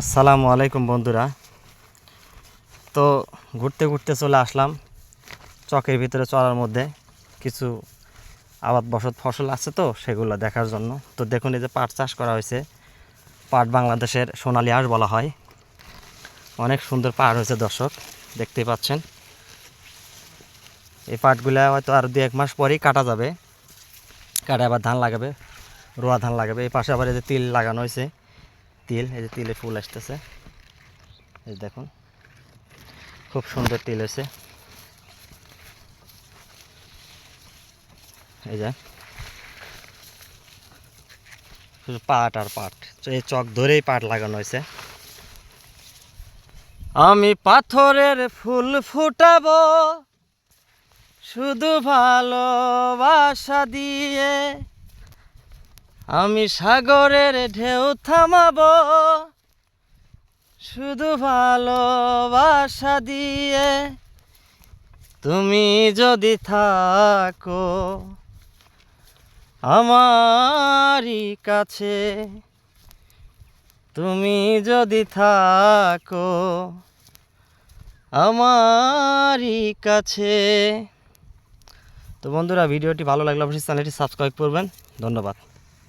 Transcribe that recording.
আসসালামু আলাইকুম বন্ধুরা। তো ঘুরতে ঘুরতে চলে আসলাম চকের ভিতরে চলার মধ্যে। কিছু আবাদ বসত ফসল আছে তো, সেগুলো দেখার জন্য। তো দেখুন এই যে পাট চাষ করা হয়েছে। পাট বাংলাদেশের সোনালি আঁশ বলা হয়। অনেক সুন্দর পাট হয়েছে দর্শক, দেখতেই পাচ্ছেন। এই পাটগুলো হয়তো আর দু এক মাস পরেই কাটা যাবে। কাটা আবার ধান লাগাবে, রোয়া ধান লাগাবে। এই পাশে আবার এই যে তিল লাগানো হয়েছে। তিল, এই যে তিলে ফুল আসতেছে। এই দেখুন, খুব সুন্দর তিল হয়েছে। এই যে, শুধু পাট আর পাট, এই চক ধরেই পাট লাগানো হয়েছে। আমি পাথরের ফুল ফুটাবো, শুধু ভালোবাসা দিয়ে। আমি সাগরের ঢেউ থামাবো। শুধু ভালোবাসা দিয়ে তুমি যদি থাকো আমারই কাছে, তুমি যদি থাকো আমারই কাছে। তো বন্ধুরা, ভিডিওটি ভালো লাগলে অবশ্যই চ্যানেলটি সাবস্ক্রাইব করবেন। ধন্যবাদ।